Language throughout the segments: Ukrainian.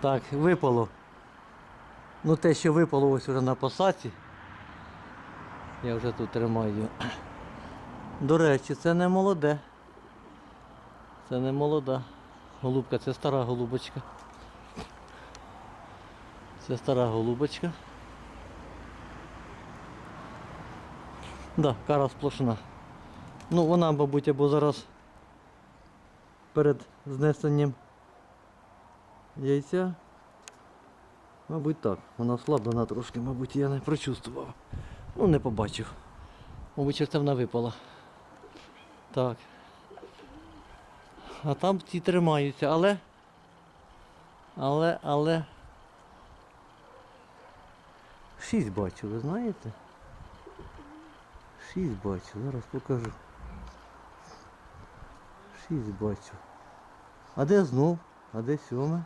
Так, випало. Ну те, що випало ось вже на посадці. Я вже тут тримаю. До речі, це не молоде. Це не молода голубка, це стара голубочка. Це стара голубочка. Да, кара сплошна. Ну вона, мабуть, або зараз перед знесенням яйця. Мабуть так. Вона ослаблена трошки, мабуть, я не прочувствував. Ну, не побачив. Мабуть, вона випала. Так. А там ці тримаються, але. Але, але. Шість бачу, ви знаєте? Шість бачу, зараз покажу. Шість бачу. А де знов? А де сьоме?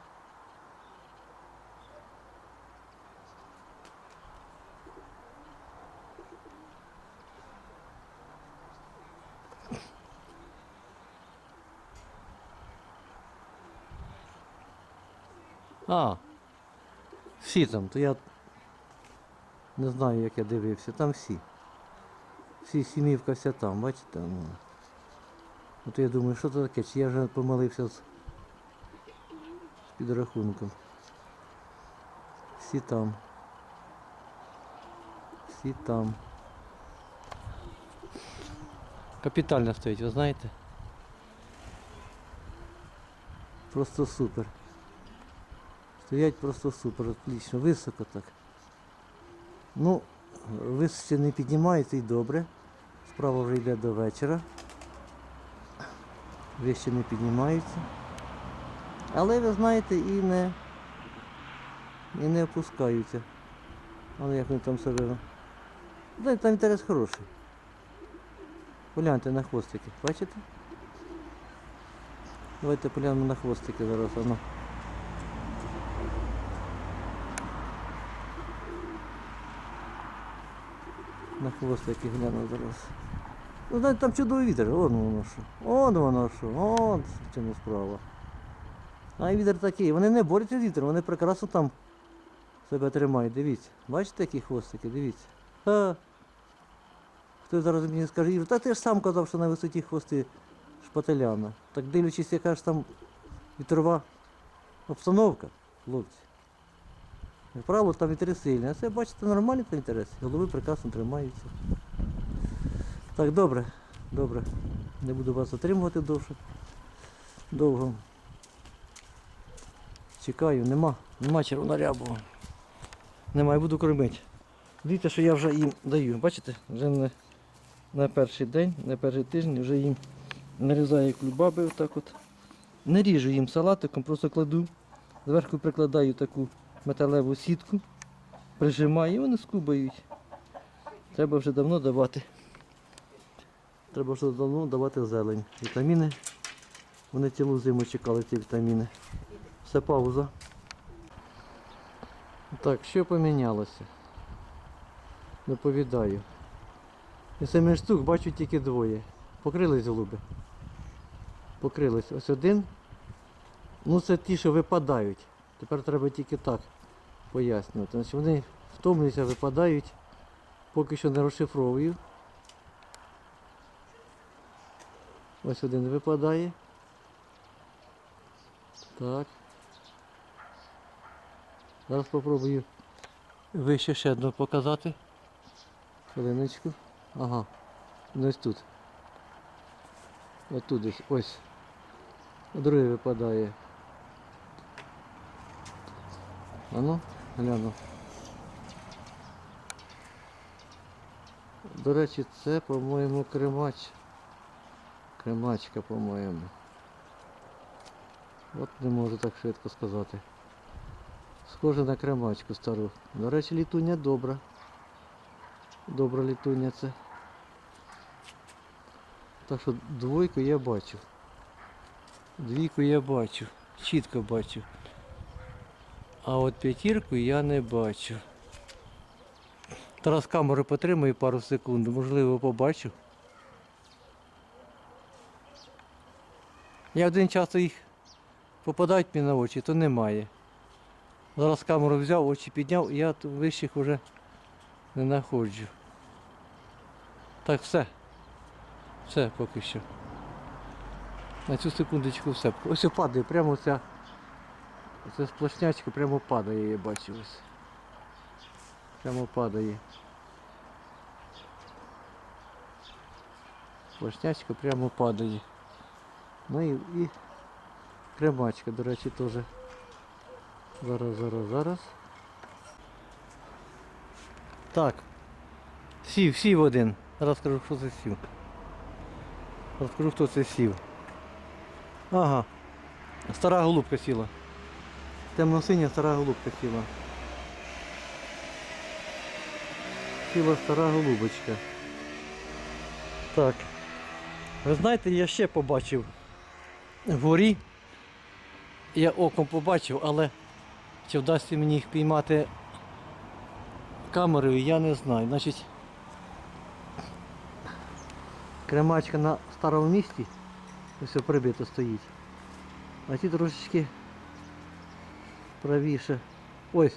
А, всі там, то я не знаю, як я дивився, там всі. Всі сімівка вся там, бачите? Ну. От я думаю, що це таке, чи я вже помилився з, з підрахунком. Всі там. Всі там. Капітально стоїть, ви знаєте? Просто супер. Стоять просто супер, отлично, високо так. Ну, вище не піднімається і добре. Справа вже йде до вечора. Вище не піднімаються. Але ви знаєте і не, і не опускаються. Але як вони там себе. Да, там інтерес хороший. Погляньте на хвостики, бачите? Давайте поглянемо на хвостики зараз. Воно. На хвостики гляну зараз. Ну, знаєте, там чудовий вітер, вон воно що. Вон воно що, вон в чому справа. А і вітер такий, вони не борються з вітром, вони прекрасно там себе тримають, дивіться. Бачите, які хвостики, дивіться. Ха. Хто зараз мені скаже, Ігор, та ти ж сам казав, що на висоті хвости шпателяна. Так дивлячись, яка ж там вітрова обстановка, хлопці. Як правило, там вітри сильні. А це, бачите, нормальний інтерес. Голови прекрасно тримаються. Так, добре, добре. Не буду вас затримувати довше. Довго. Чекаю, нема, нема червонорябого. Нема, я буду кормити. Дивіться, що я вже їм даю. Бачите, вже не на перший день, на перший тиждень вже їм нарізаю клюбаби отак от. Не ріжу їм салатиком, просто кладу. Зверху прикладаю таку металеву сітку, прижимаю і вони скубають. Треба вже давно давати. Треба вже давно давати зелень. Вітаміни. Вони цілу зиму чекали ці вітаміни. Все пауза. Так, що помінялося? Доповідаю. І семи штук бачу тільки двоє. Покрились голуби. Покрились. Ось один. Ну це ті, що випадають. Тепер треба тільки так пояснювати. Значить, вони втомлюються, випадають. Поки що не розшифровую. Ось один випадає. Так. Зараз спробую вище ще одного показати. Хвилиночку. Ага. Ось тут. Ось десь. Ось. Другий випадає. А ну, гляну. До речі, це, по-моєму, кремач. Кремачка, по-моєму. От не можу так швидко сказати. Схоже на кремачку стару. До речі, літуня добра. Добра літуня це. Так що двойку я бачу. Двійку я бачу. Чітко бачу. А от п'ятірку я не бачу. Зараз камеру потримаю пару секунд, можливо побачу. Я один часто їх попадають мені на очі, то немає. Зараз камеру взяв, очі підняв, і я вищих вже не знаходжу. Так, все. Все поки що. На цю секундочку все. Ось падає, прямо ця. Оця сплошнячка прямо падає, я бачу ось. Прямо падає. Сплошнячка прямо падає. Ну і, і кремачка, до речі, теж. Зараз, зараз, зараз. Так. Сів, сів один. Зараз скажу, що це сів. Розкажу, хто це сів. Ага. Стара голубка сіла. Темно-синя стара голубка сіла. Сіла стара голубочка. Так. Ви знаєте, я ще побачив вгорі. Я оком побачив, але чи вдасться мені їх піймати камерою, я не знаю. Значить, кремачка на старому місці, ось прибито стоїть. А ті трошечки правіше. Ось.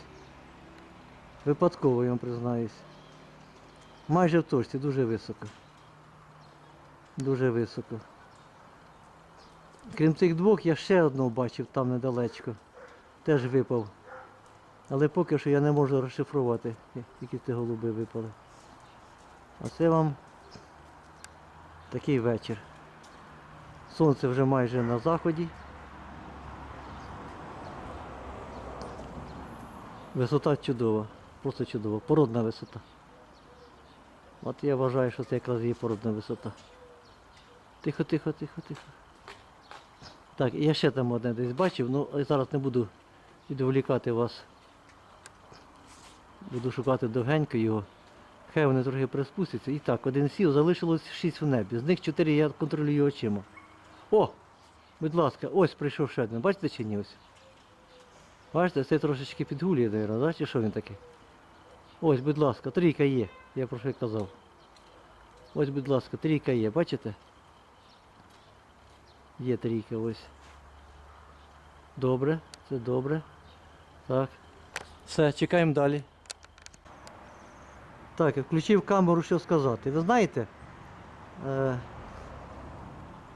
Випадково я вам признаюсь. Майже в точці, дуже високо. Дуже високо. Крім цих двох, я ще одного бачив там недалечко. Теж випав. Але поки що я не можу розшифрувати, які ці голуби випали. А це вам такий вечір. Сонце вже майже на заході. Висота чудова, просто чудова, породна висота. От я вважаю, що це якраз є породна висота. Тихо, тихо, тихо, тихо. Так, я ще там одне десь бачив, ну зараз не буду відволікати вас. Буду шукати довгенько його. Хай вони трохи приспустяться. І так, один сів, залишилось шість в небі. З них чотири я контролюю очима. О! Будь ласка, ось прийшов ще один. Бачите чи ні ось? Бачите, це трошечки підгулює, да? чи що він такий? Ось, будь ласка, трійка є, я про що казав. Ось, будь ласка, трійка є, бачите? Є трійка ось. Добре, це добре. Так. Все, чекаємо далі. Так, я включив камеру, що сказати. Ви знаєте, е,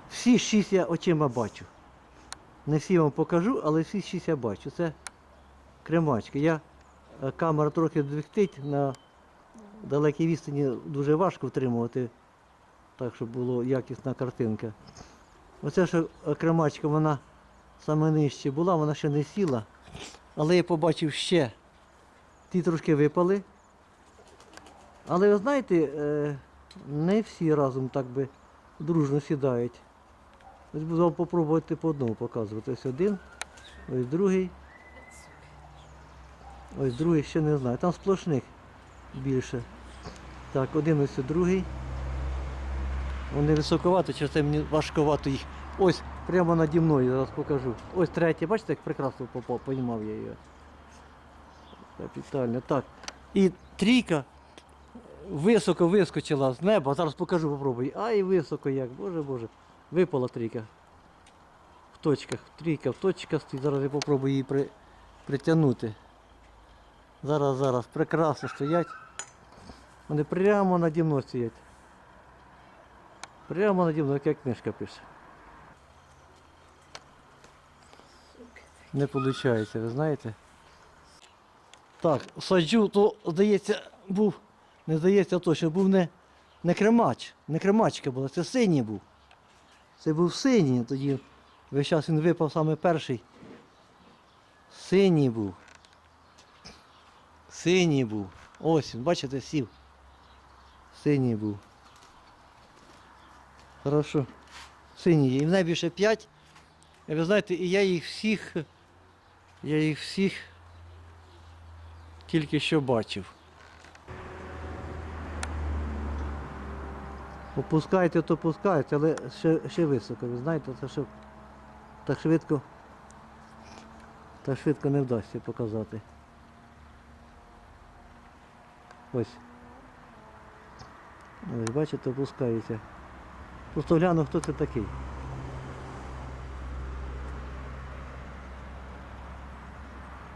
всі шість я очима бачу. Не всі вам покажу, але всі шість я бачу. Це кремачки. Я, е, камера трохи двихтить на далекій відстані дуже важко втримувати, так, щоб була якісна картинка. Оце що е, кремачка, вона саме нижче була, вона ще не сіла. Але я побачив ще. Ті трошки випали. Але ви знаєте, е, не всі разом так би дружно сідають. Ось буду вам попробувати по одному показувати. Ось один, ось другий. Ось другий ще не знаю. Там сплошних більше. Так, один ось другий. Вони високовато, через це мені важковато їх. Ось, прямо наді мною, зараз покажу. Ось третій, бачите, як прекрасно попав, поймав я її. Капітально. Так. І трійка високо вискочила з неба. Зараз покажу, попробую. Ай, високо як, боже боже. Випала трійка. В точках. Трійка в точках стоїть. Зараз я попробую її при... притягнути. Зараз, зараз. Прекрасно стоять. Вони прямо наді мною стоять. Прямо наді мною, як книжка пише. Не виходить, ви знаєте. Так, саджу, то здається, був, не здається точно, був не, не кремач, не кремачка була, це синій був. Це був синій, тоді весь час він випав саме перший. Синій був. Синій був. Ось бачите, сів. Синій був. Хорошо. Синій є. І в небі ще п'ять. І ви знаєте, і я їх всіх, я їх всіх тільки що бачив. Опускайте, то пускають, але ще, ще високо, ви знаєте, це що так швидко, так швидко не вдасться показати. Ось. Ось, бачите, опускається. Просто гляну, хто це такий.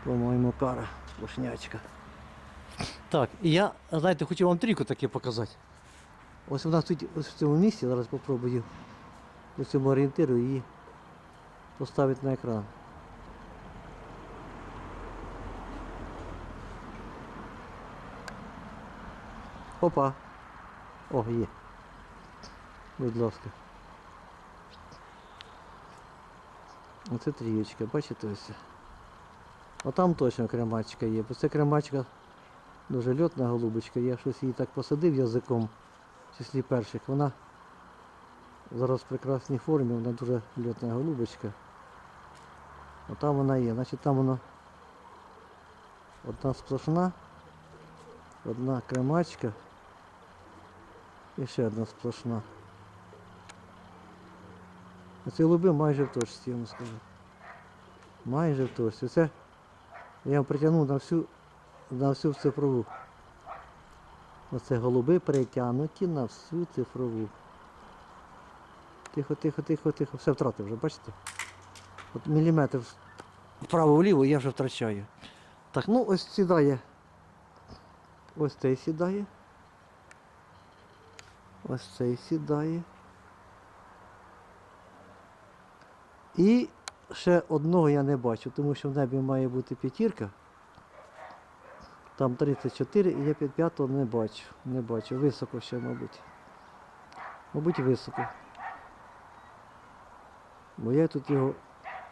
По-моєму, кара, вошнячка. Так, і я, знаєте, хочу вам трійку таке показати. Ось вона стоїть ось в цьому місці, зараз попробую по цьому орієнтиру її поставити на екран. Опа. О, є. Будь ласка. Оце трієчка, бачите ось. Отам точно кремачка є, бо це кремачка дуже льотна голубочка. Я щось її так посадив язиком, в числі перших. Вона зараз в прекрасній формі, вона дуже льотна голубочка. Отам вона є. Значить там воно одна сплошна, одна кремачка ще одна сплошна. Оці голуби майже в точці, я вам скажу. Майже в точці. Це я притягнув на всю, на всю цифрову. Оце голуби притягнуті на всю цифрову. Тихо, тихо, тихо, тихо. Все втратив вже, бачите? От міліметр вправо-вліво я вже втрачаю. Так, ну ось сідає. Ось цей сідає. Ось цей сідає. І ще одного я не бачу, тому що в небі має бути п'ятірка. Там 34 і я під п'ятого не бачу. Не бачу. Високо ще, мабуть. Мабуть, високо. Бо я тут його.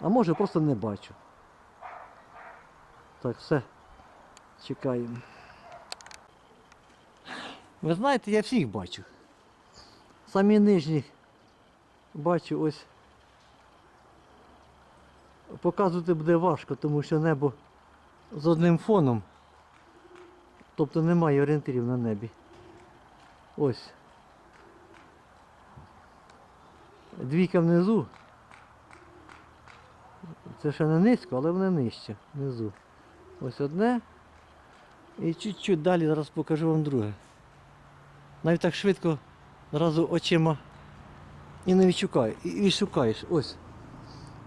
А може просто не бачу. Так, все. Чекаємо. Ви знаєте, я всіх бачу. Самі нижні бачу ось. Показувати буде важко, тому що небо з одним фоном. Тобто немає орієнтирів на небі. Ось. Двійка внизу. Це ще не низько, але вони нижче внизу. Ось одне. І чуть-чуть далі зараз покажу вам друге. Навіть так швидко одразу очима і не відшукаю. І, і шукаєш. Ось.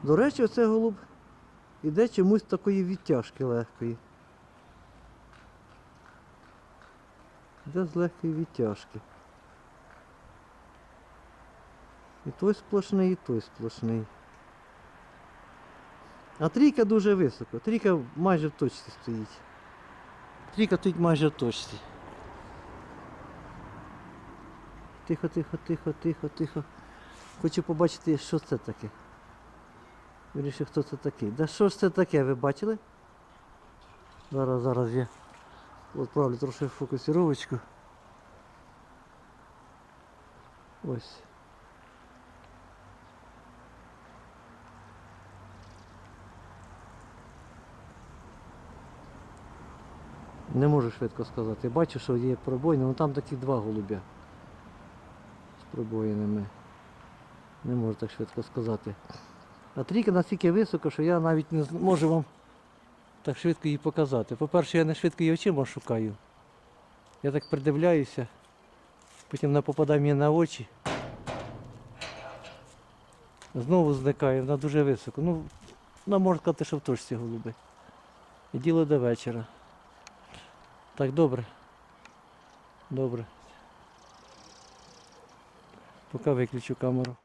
До речі, оцей голуб іде чомусь такої відтяжки легкої. Іде з легкої відтяжки. І той сплошний, і той сплошний. А трійка дуже високо. Трійка майже в точці стоїть. Трійка тут майже в точці. Тихо, тихо, тихо, тихо, тихо. Хочу побачити, що це таке. Вирішив, хто це такий. Да що ж це таке, ви бачили? Зараз, зараз я відправлю трошки фокусировочку. Ось. Не можу швидко сказати. Бачу, що є пробоїни, ну там такі два голубя пробоїнами. Не можу так швидко сказати. А трійка настільки високо, що я навіть не можу вам так швидко її показати. По-перше, я не швидко її очима шукаю. Я так придивляюся, потім вона попадає мені на очі. Знову зникає, вона дуже високо. Ну, вона можна сказати, що в точці голуби. І діло до вечора. Так, добре. Добре. Поки виключу камеру.